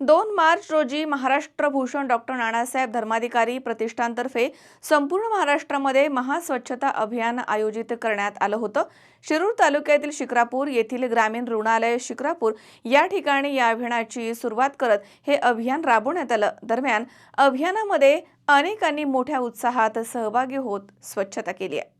दोन मार्च रोजी महाराष्ट्र भूषण डॉक्टर नानासाहेब धर्माधिकारी प्रतिष्ठानतर्फे संपूर्ण महाराष्ट्रामध्ये महास्वच्छता अभियान आयोजित करण्यात आलं होतं. शिरूर तालुक्यातील शिक्रापूर येथील ग्रामीण रुग्णालय शिक्रापूर या ठिकाणी या अभियानाची सुरुवात करत हे अभियान राबवण्यात आलं. दरम्यान अभियानामध्ये अनेकांनी मोठ्या उत्साहात सहभागी होत स्वच्छता केली आहे.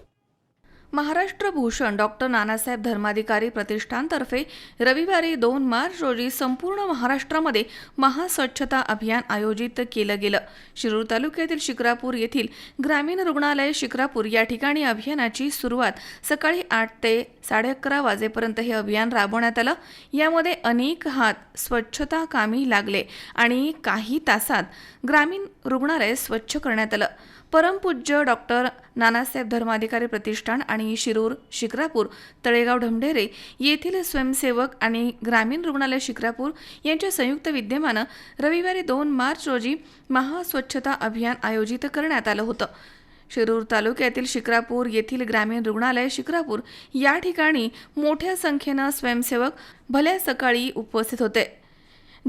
महाराष्ट्र भूषण डॉक्टर नानासाहेब धर्माधिकारी प्रतिष्ठानतर्फे रविवारी दोन मार्च रोजी संपूर्ण महाराष्ट्रामध्ये महास्वच्छता अभियान आयोजित केलं गेलं. शिरूर तालुक्यातील शिक्रापूर येथील ग्रामीण रुग्णालय शिक्रापूर या ठिकाणी अभियानाची सुरुवात सकाळी आठ ते साडे अकरा वाजेपर्यंत हे अभियान राबवण्यात आलं. यामध्ये अनेक हात स्वच्छता कामी लागले आणि काही तासात ग्रामीण रुग्णालय स्वच्छ करण्यात आलं. परमपूज्य डॉक्टर नानासाहेब धर्माधिकारी प्रतिष्ठान आणि शिरूर शिक्रापूर तळेगाव ढमढेरे येथील स्वयंसेवक आणि ग्रामीण रुग्णालय शिक्रापूर यांच्या संयुक्त विद्यमानं रविवारी दोन मार्च रोजी महास्वच्छता अभियान आयोजित करण्यात आलं होतं. शिरूर तालुक्यातील शिक्रापूर येथील ग्रामीण रुग्णालय शिक्रापूर या ठिकाणी मोठ्या संख्येनं स्वयंसेवक भल्या सकाळी उपस्थित होते.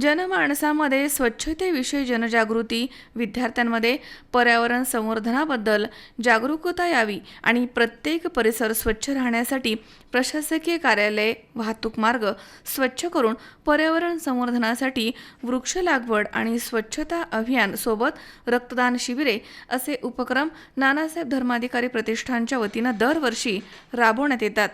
जनमाणसामध्ये स्वच्छतेविषयी जनजागृती विद्यार्थ्यांमध्ये पर्यावरण संवर्धनाबद्दल जागरूकता यावी आणि प्रत्येक परिसर स्वच्छ राहण्यासाठी प्रशासकीय कार्यालय वाहतूक मार्ग स्वच्छ करून पर्यावरण संवर्धनासाठी वृक्ष लागवड आणि स्वच्छता अभियान सोबत रक्तदान शिबिरे असे उपक्रम नानासाहेब धर्माधिकारी प्रतिष्ठानच्या वतीनं दरवर्षी राबवण्यात येतात.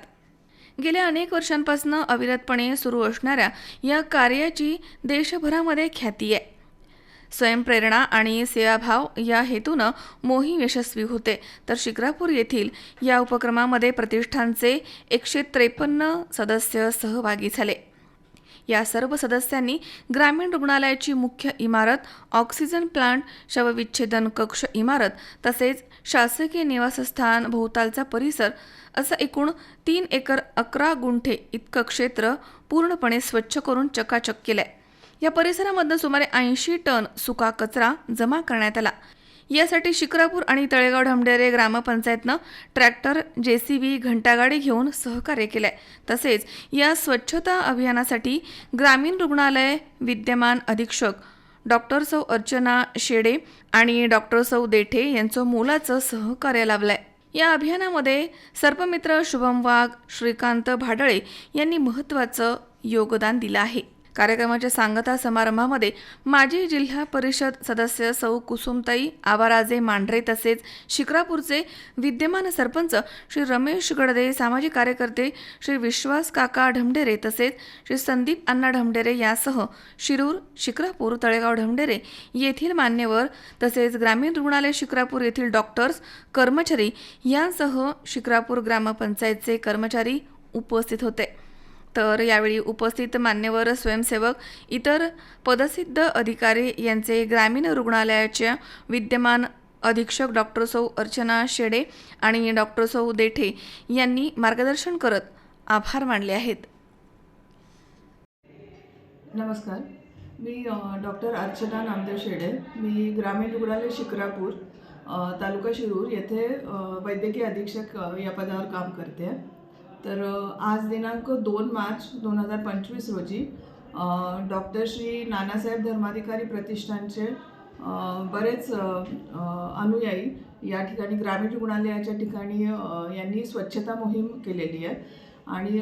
गेल्या अनेक वर्षांपासून अविरतपणे सुरू असणाऱ्या या कार्याची देशभरामध्ये ख्याती आहे. स्वयंप्रेरणा आणि सेवाभाव या हेतूनं मोहीम यशस्वी होते. तर शिक्रापूर येथील या उपक्रमामध्ये प्रतिष्ठानचे एकशे त्रेपन्न सदस्य सहभागी झाले. या सर्व सदस्यांनी ग्रामीण रुग्णालयाची मुख्य इमारत ऑक्सिजन प्लांट शवविच्छेदन कक्ष इमारत तसेच शासकीय निवासस्थान भोवतालचा परिसर असं एकूण तीन एकर अकरा गुंठे इतकं क्षेत्र पूर्णपणे स्वच्छ करून चकाचक केलंय. या परिसरामधनं सुमारे ऐंशी टन सुका कचरा जमा करण्यात आला. यासाठी शिक्रापूर आणि तळेगाव ढमढेरे ग्रामपंचायतनं ट्रॅक्टर जेसीबी घंटागाडी घेऊन सहकार्य केलंय. तसेच या स्वच्छता अभियानासाठी ग्रामीण रुग्णालय विद्यमान अधीक्षक डॉक्टर सौ अर्चना शेडे आणि डॉक्टर सौ देठे यांचं मोलाचं सहकार्य लाभलंय. या अभियानामध्ये सर्पमित्र शुभम वाघ श्रीकांत भाडळे यांनी महत्त्वाचं योगदान दिलं आहे. कार्यक्रमाच्या सांगता समारंभामध्ये माजी जिल्हा परिषद सदस्य सौ कुसुमताई आबाराजे मांढरे तसेच शिक्रापूरचे विद्यमान सरपंच श्री रमेश गडदे सामाजिक कार्यकर्ते श्री विश्वास काका ढमढेरे तसेच श्री संदीप अण्णा ढमढेरे यासह शिरूर शिक्रापूर तळेगाव ढमढेरे येथील मान्यवर तसेच ग्रामीण रुग्णालय शिक्रापूर येथील डॉक्टर्स कर्मचारी यांसह शिक्रापूर ग्रामपंचायतचे कर्मचारी उपस्थित होते. तर यावेळी उपस्थित मान्यवर स्वयंसेवक इतर पदसिद्ध अधिकारी यांचे ग्रामीण रुग्णालयाच्या विद्यमान अधीक्षक डॉक्टर सौ अर्चना शेडे आणि डॉक्टर सौ देठे यांनी मार्गदर्शन करत आभार मानले आहेत. नमस्कार. मी डॉक्टर अर्चना नामदेव शेडे. मी ग्रामीण रुग्णालय शिक्रापूर तालुका शिरूर येथे वैद्यकीय अधीक्षक या पदावर काम करते. तर आज दिनांक दोन मार्च दोन हजार पंचवीस रोजी डॉक्टर श्री नानासाहेब धर्माधिकारी प्रतिष्ठानचे बरेच अनुयायी या ठिकाणी ग्रामीण रुग्णालयाच्या ठिकाणी यांनी स्वच्छता मोहीम केलेली आहे. आणि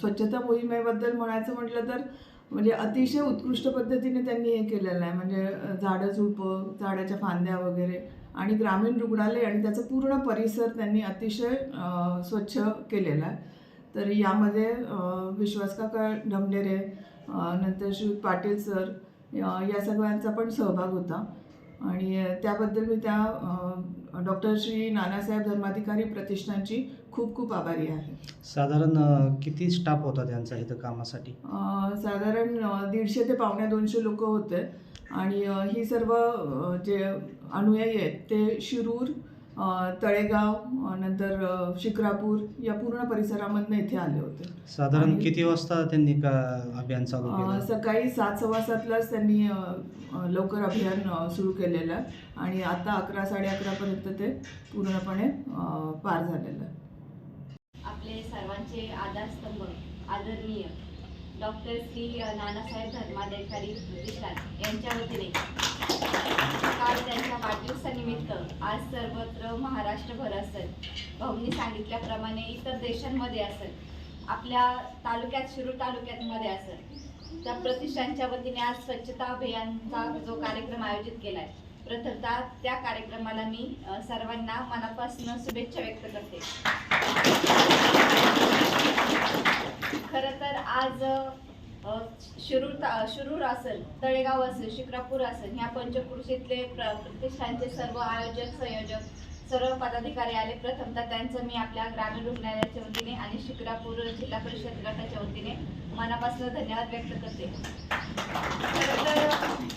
स्वच्छता मोहिमेबद्दल म्हणायचं म्हटलं तर म्हणजे अतिशय उत्कृष्ट पद्धतीने त्यांनी हे केलेलं आहे. म्हणजे झाडं झुडपं झाडाच्या फांद्या वगैरे आणि ग्रामीण रुग्णालय आणि त्याचा पूर्ण परिसर त्यांनी अतिशय स्वच्छ केलेला आहे. तर यामध्ये ढमढेरे अ, नंतर श्री पाटील सर या सगळ्यांचा पण सहभाग होता. आणि त्याबद्दल मी त्या डॉक्टर श्री नानासाहेब धर्माधिकारी प्रतिष्ठानची खूप खूप आभारी आहे. साधारण किती स्टाफ होता त्यांचा इथं कामासाठी? साधारण दीडशे ते पावणे दोनशे लोक होते. आणि ही सर्व जे अनुयायी आहेत ते शिरूर तळेगाव नंतर शिक्रापूर या पूर्ण परिसरामधनं इथे आले होते. साधारण किती वाजता त्यांनी का अभियान चालू केलं? सकाळी सात सव्वा सातलाच त्यांनी लवकर अभियान सुरू केलेलं. आहे आणि आता अकरा साडे अकरापर्यंत ते पूर्णपणे पार झालेलं. आहे आपले सर्वांचे आधारस्तंभ आदरणीय डॉक्टर श्री नानासाहेब धर्माधिकारी प्रतिष्ठान यांच्या वतीने. काल त्यांच्या वाढदिवसानिमित्त आज सर्वत्र महाराष्ट्रभर असेल. भाऊंनी सांगितल्याप्रमाणे इतर देशांमध्ये असेल. आपल्या तालुक्यात शिरूर तालुक्यातमध्ये असेल. त्या प्रतिष्ठानच्या वतीने आज स्वच्छता अभियानचा जो कार्यक्रम आयोजित केला आहे प्रथमतः त्या कार्यक्रमाला मी सर्वांना मनापासून शुभेच्छा व्यक्त करते. खरं तर आज शिरूर शिरूर असेल तळेगाव असेल शिक्रापूर असेल ह्या पंचकृषीतले प्र प्रतिष्ठानचे सर्व आयोजक संयोजक सर्व पदाधिकारी आले प्रथमतः त्यांचं मी आपल्या ग्रामीण रुग्णालयाच्या वतीने आणि शिक्रापूर जिल्हा परिषद गटाच्या वतीने मनापासून धन्यवाद व्यक्त करते. तर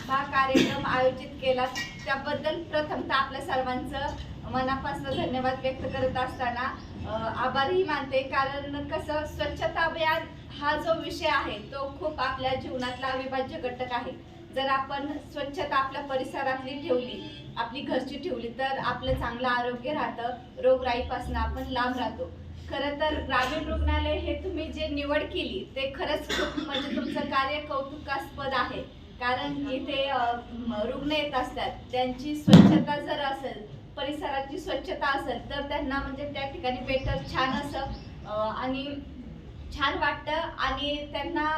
हा कार्यक्रम आयोजित केला. त्याबद्दल प्रथमतः आपल्या सर्वांचं मनापासून धन्यवाद व्यक्त करत असताना आभारही मानते. कारण कसं स्वच्छता अभियान हा जो विषय आहे तो खूप आपल्या जीवनातला अविभाज्य घटक आहे. जर आपण स्वच्छता आपल्या परिसरातली ठेवली आपली घरची ठेवली तर आपलं चांगलं आरोग्य राहतं. रोगराईपासून आपण लांब राहतो. खरं तर ग्रामीण रुग्णालय हे तुम्ही जे निवड केली ते खरंच खूप म्हणजे तुमचं कार्य कौतुकास्पद आहे. कारण इथे रुग्ण येत असतात. त्यांची स्वच्छता जर असेल परिसराची स्वच्छता असेल तर त्यांना म्हणजे त्या ठिकाणी बेटर छान असं आणि छान वाटतं आणि त्यांना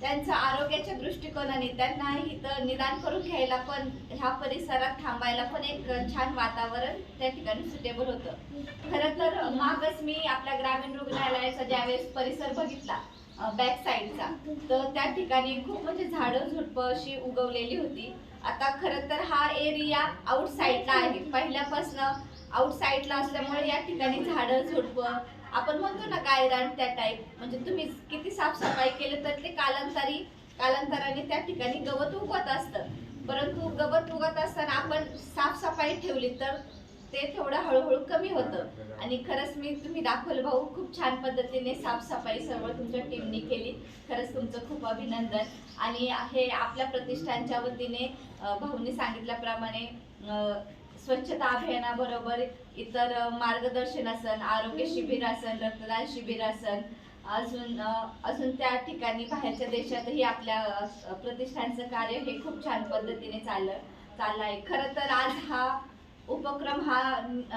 त्यांचं आरोग्याच्या दृष्टिकोनाने त्यांना इथं निदान करून घ्यायला पण ह्या परिसरात थांबायला पण एक छान वातावरण त्या ठिकाणी सुटेबल होतं. खरं तर मागच मी आपल्या ग्रामीण रुग्णालयाचा ज्यावेळेस परिसर बघितला बॅक साईडचा तर त्या ठिकाणी खूप म्हणजे झाडं झुडपं अशी उगवलेली होती. आता खरं तर हा एरिया आउट साईडला आहे. पहिल्यापासून आउट साईडला असल्यामुळे या ठिकाणी झाडं झुडपं आपण म्हणतो ना गायरान त्या टाईप म्हणजे तुम्ही किती साफसफाई केलं तर ते कालांतरी कालांतराने त्या ठिकाणी गवत उगवत असतं. परंतु गवत उगत असताना आपण साफसफाई ठेवली तर ते थोडं हळूहळू कमी होतं. आणि खरंच मी तुम्ही दाखवलं भाऊ खूप छान पद्धतीने साफसफाई सर्व तुमच्या टीमने केली. खरंच तुमचं खूप अभिनंदन. आणि हे आपल्या प्रतिष्ठानच्या वतीने भाऊंनी सांगितल्याप्रमाणे स्वच्छता अभियानाबरोबर इतर मार्गदर्शन असन आरोग्य शिबिर असन रक्तदान शिबिर असन अजून अजून त्या ठिकाणी बाहेरच्या देशातही आपल्या प्रतिष्ठानचं कार्य हे खूप छान पद्धतीने चाललं चाललं आहे खरं तर आज हा उपक्रम हा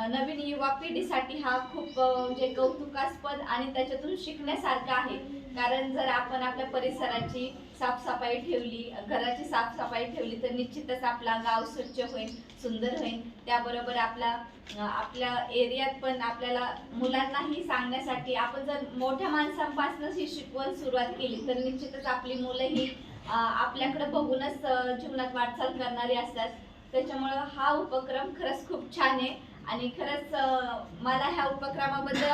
नवीन युवा पिढीसाठी हा खूप म्हणजे कौतुकास्पद आणि त्याच्यातून शिकण्यासारखा आहे. कारण जर आपण आपल्या परिसराची साफसफाई ठेवली घराची साफसफाई ठेवली तर निश्चितच आपला गाव स्वच्छ होईल सुंदर होईल. त्याबरोबर आपला आपल्या एरियात पण आपल्याला मुलांनाही सांगण्यासाठी आपण जर मोठ्या माणसांपासूनच ही शिकवण सुरुवात केली तर निश्चितच आपली मुलंही अ, आपल्याकडे बघूनच जीवनात वाटचाल करणारी असतात. त्याच्यामुळं हा उपक्रम खरंच खूप छान आहे. आणि खरंच मला ह्या उपक्रमाबद्दल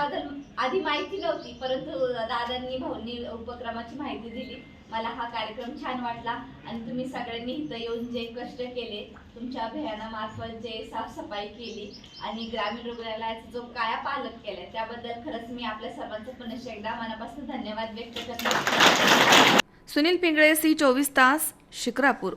आधी- माहिती नव्हती परंतु दादांनी भाऊंनी उपक्रमाची माहिती दिली. मला हा कार्यक्रम छान वाटला. आणि तुम्ही सगळ्यांनी इथं येऊन जे कष्ट केले तुमच्या अभियानामार्फत जे साफसफाई केली आणि ग्रामीण रुग्णालयाचा जो काया पालक केलाय त्याबद्दल खरंच मी आपल्या सर्वांचं पुनश एकदा मनापासून धन्यवाद व्यक्त करते. सुनील पिंगळे सी चोवीस तास शिक्रापूर.